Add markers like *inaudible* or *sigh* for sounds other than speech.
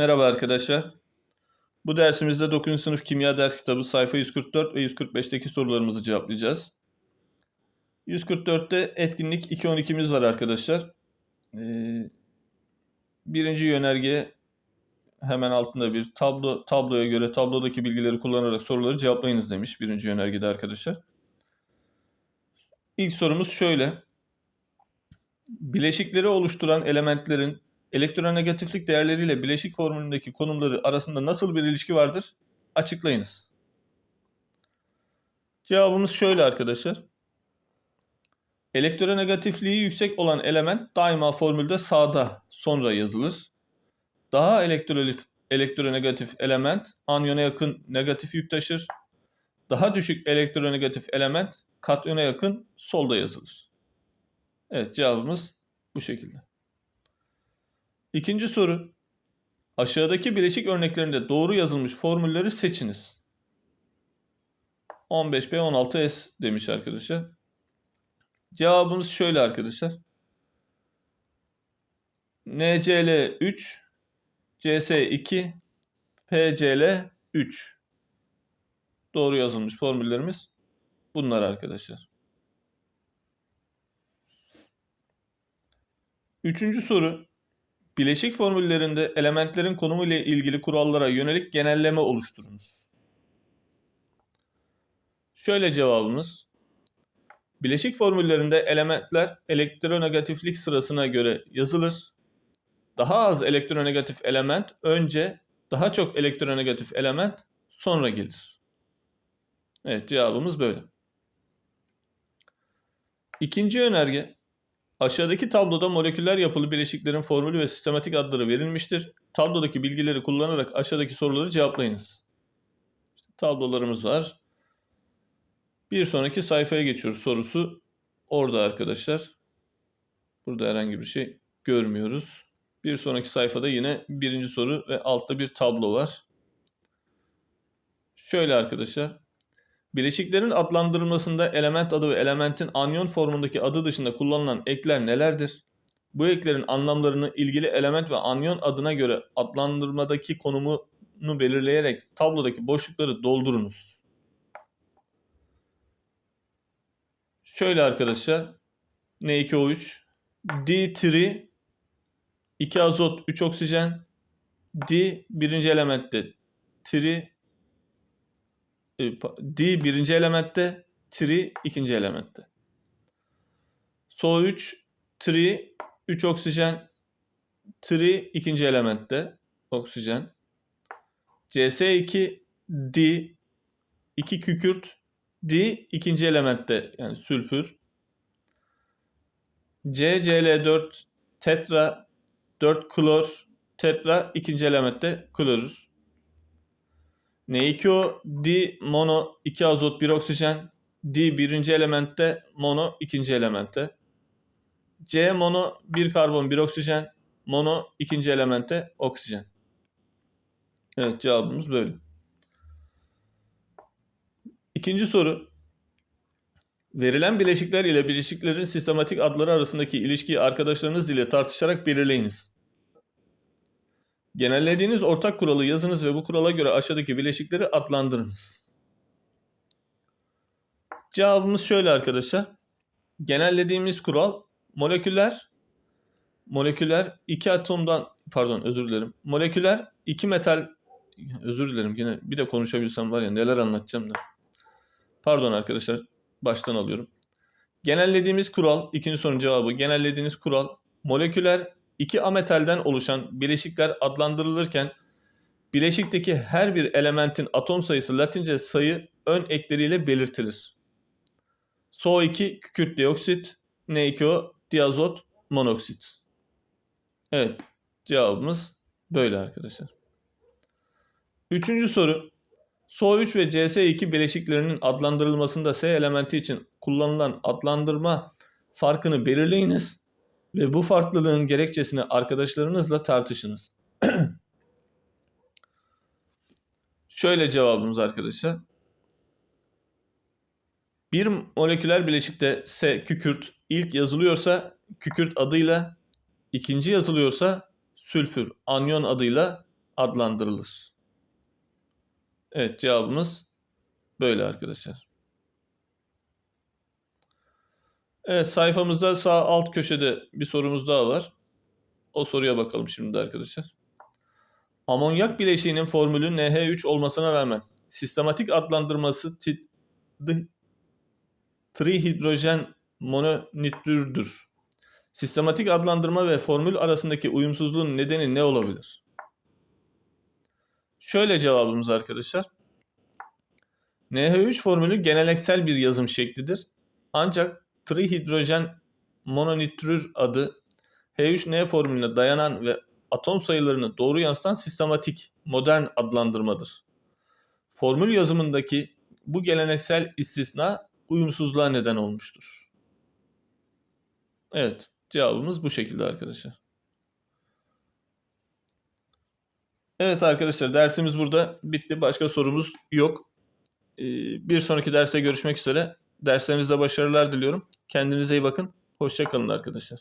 Merhaba arkadaşlar. Bu dersimizde 9. sınıf kimya ders kitabı sayfa 144 ve 145'teki sorularımızı cevaplayacağız. 144'te etkinlik 2.12'miz var arkadaşlar. Ee, birinci yönerge hemen altında bir tablo tabloya göre tablodaki bilgileri kullanarak soruları cevaplayınız demiş birinci yönergede arkadaşlar. İlk sorumuz şöyle. Bileşikleri oluşturan elementlerin elektronegatiflik değerleriyle bileşik formülündeki konumları arasında nasıl bir ilişki vardır? Açıklayınız. Cevabımız şöyle arkadaşlar. Elektronegatifliği yüksek olan element daima formülde sağda sonra yazılır. Daha elektrolif, elektronegatif element anyona yakın negatif yük taşır. Daha düşük elektronegatif element katyona yakın solda yazılır. Evet cevabımız bu şekilde. İkinci soru. Aşağıdaki bileşik örneklerinde doğru yazılmış formülleri seçiniz. 15B 16S demiş arkadaşlar. Cevabımız şöyle arkadaşlar. NCl 3, CS 2, PCl 3. Doğru yazılmış formüllerimiz bunlar arkadaşlar. Üçüncü soru. Bileşik formüllerinde elementlerin konumu ile ilgili kurallara yönelik genelleme oluşturunuz. Şöyle cevabımız. Bileşik formüllerinde elementler elektronegatiflik sırasına göre yazılır. Daha az elektronegatif element önce, daha çok elektronegatif element sonra gelir. Evet cevabımız böyle. İkinci önerge Aşağıdaki tabloda moleküler yapılı bileşiklerin formülü ve sistematik adları verilmiştir. Tablodaki bilgileri kullanarak aşağıdaki soruları cevaplayınız. İşte tablolarımız var. Bir sonraki sayfaya geçiyoruz sorusu. Orada arkadaşlar. Burada herhangi bir şey görmüyoruz. Bir sonraki sayfada yine birinci soru ve altta bir tablo var. Şöyle arkadaşlar. Bileşiklerin adlandırılmasında element adı ve elementin anyon formundaki adı dışında kullanılan ekler nelerdir? Bu eklerin anlamlarını ilgili element ve anyon adına göre adlandırmadaki konumunu belirleyerek tablodaki boşlukları doldurunuz. Şöyle arkadaşlar. N2O3 D3 2 azot 3 oksijen D birinci elementte tri D birinci elementte, tri ikinci elementte. SO3, tri 3 oksijen, tri ikinci elementte oksijen. CS2, D 2 kükürt, D ikinci elementte yani sülfür. CCl4 tetra 4 klor tetra ikinci elementte klorür. N2O, D mono 2 azot 1 oksijen. D birinci elementte, mono ikinci elementte. C mono 1 karbon 1 oksijen. Mono ikinci elementte oksijen. Evet cevabımız böyle. İkinci soru. Verilen bileşikler ile bileşiklerin sistematik adları arasındaki ilişkiyi arkadaşlarınız ile tartışarak belirleyiniz. Genellediğiniz ortak kuralı yazınız ve bu kurala göre aşağıdaki bileşikleri adlandırınız. Cevabımız şöyle arkadaşlar. Genellediğimiz kural moleküler moleküler iki atomdan pardon özür dilerim. Moleküler iki metal özür dilerim yine bir de konuşabilsem var ya neler anlatacağım da. Pardon arkadaşlar baştan alıyorum. Genellediğimiz kural ikinci sorunun cevabı genellediğiniz kural moleküler iki ametalden oluşan bileşikler adlandırılırken bileşikteki her bir elementin atom sayısı Latince sayı ön ekleriyle belirtilir. SO2 kükürt dioksit, N2O diazot monoksit. Evet cevabımız böyle arkadaşlar. Üçüncü soru. SO3 ve CS2 bileşiklerinin adlandırılmasında S elementi için kullanılan adlandırma farkını belirleyiniz ve bu farklılığın gerekçesini arkadaşlarınızla tartışınız. *clears throat* Şöyle cevabımız arkadaşlar. Bir moleküler bileşikte S kükürt ilk yazılıyorsa kükürt adıyla, ikinci yazılıyorsa sülfür anyon adıyla adlandırılır? Evet cevabımız böyle arkadaşlar. Evet sayfamızda sağ alt köşede bir sorumuz daha var. O soruya bakalım şimdi arkadaşlar. Amonyak bileşiğinin formülü NH3 olmasına rağmen sistematik adlandırması trihidrojen mononitrürdür. Sistematik adlandırma ve formül arasındaki uyumsuzluğun nedeni ne olabilir? Şöyle cevabımız arkadaşlar. NH3 formülü geleneksel bir yazım şeklidir. Ancak trihidrojen mononitrür adı H3N formülüne dayanan ve atom sayılarını doğru yansıtan sistematik, modern adlandırmadır. Formül yazımındaki bu geleneksel istisna uyumsuzluğa neden olmuştur. Evet, cevabımız bu şekilde arkadaşlar. Evet arkadaşlar dersimiz burada bitti. Başka sorumuz yok. Ee, Bir sonraki derste görüşmek üzere. Derslerinizde başarılar diliyorum. Kendinize iyi bakın. Hoşçakalın arkadaşlar.